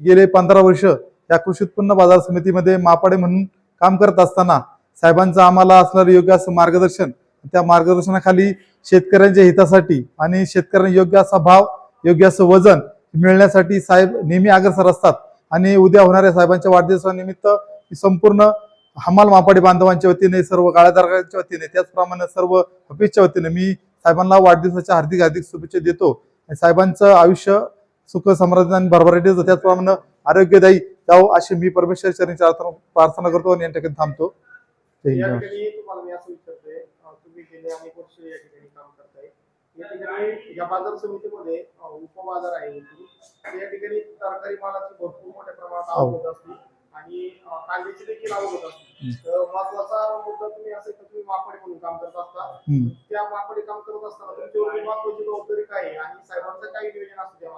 गेले पंधरा वर्ष या कृषी उत्पन्न बाजार समितीमध्ये मापाडे म्हणून काम करत असताना साहेबांचं आम्हाला असणारं योग्य असं मार्गदर्शन त्या मार्गदर्शनाखाली शेतकऱ्यांच्या हितासाठी आणि शेतकऱ्यांना योग्य असा भाव योग्य असं वजन मिळण्यासाठी साहेब नेहमी अग्रसर असतात. आणि उद्या होणाऱ्या साहेबांच्या वाढदिवसानिमित्त संपूर्ण हमाल मापाडी बांधवांच्या वतीने सर्व गाळ्याधारकांच्या वतीने त्याचप्रमाणे सर्व हफीजच्या वतीने मी साहेबांना वाढदिवसाच्या हार्दिक हार्दिक शुभेच्छा देतो. आणि साहेबांचं आयुष्य सुख समृद्धी आणि भरभराटीचं त्याचप्रमाणे आरोग्यदायी जावो अशी मी परमेश्वर चरणी प्रार्थना करतो आणि या ठिकाणी थांबतो. या हिंद. ठिकाणी तुम्हाला मी असं विचारतोय अं, तुम्ही गेले अनेक वर्ष या ठिकाणी काम करताय. या ठिकाणी या बाजार समितीमध्ये उपबाजार आहे. तर या ठिकाणी तरकारी मालाची भरपूर मोठ्या प्रमाणात हो. आवक असते आणि कांद्याची देखील आवक असते. तर महत्त्वाचा मुद्दा तुम्ही असं की तुम्ही मापडी म्हणून काम करत असता. त्या मापडी काम करत असताना तुमची महत्वाची जबाबदारी काय आहे? आणि साहेबांचं काय नियोजन असतं त्या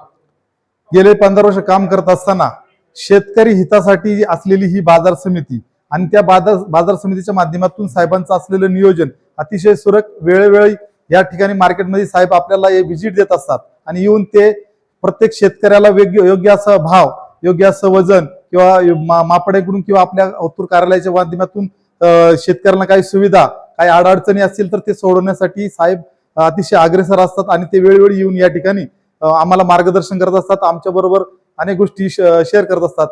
गेले पंधरा वर्ष काम करत असताना शेतकरी हितासाठी असलेली ही बाजार समिती आणि त्या बाजार बाजार समितीच्या माध्यमातून साहेबांचं असलेलं नियोजन अतिशय सुरक वेळोवेळी या ठिकाणी मार्केटमध्ये साहेब आपल्याला हे व्हिजिट देत असतात. आणि येऊन ते प्रत्येक शेतकऱ्याला वेग योग्य असा भाव योग्य असं वजन किंवा मा- मापड्याकडून किंवा आपल्या औतूर कार्यालयाच्या माध्यमातून शेतकऱ्यांना काही सुविधा काही अडचणी असतील तर ते सोडवण्यासाठी साहेब अतिशय अग्रेसर असतात आणि ते वेळोवेळी येऊन या ठिकाणी आम्हाला मार्गदर्शन करत असतात आमच्याबरोबर अनेक गोष्टी शेअर करत असतात.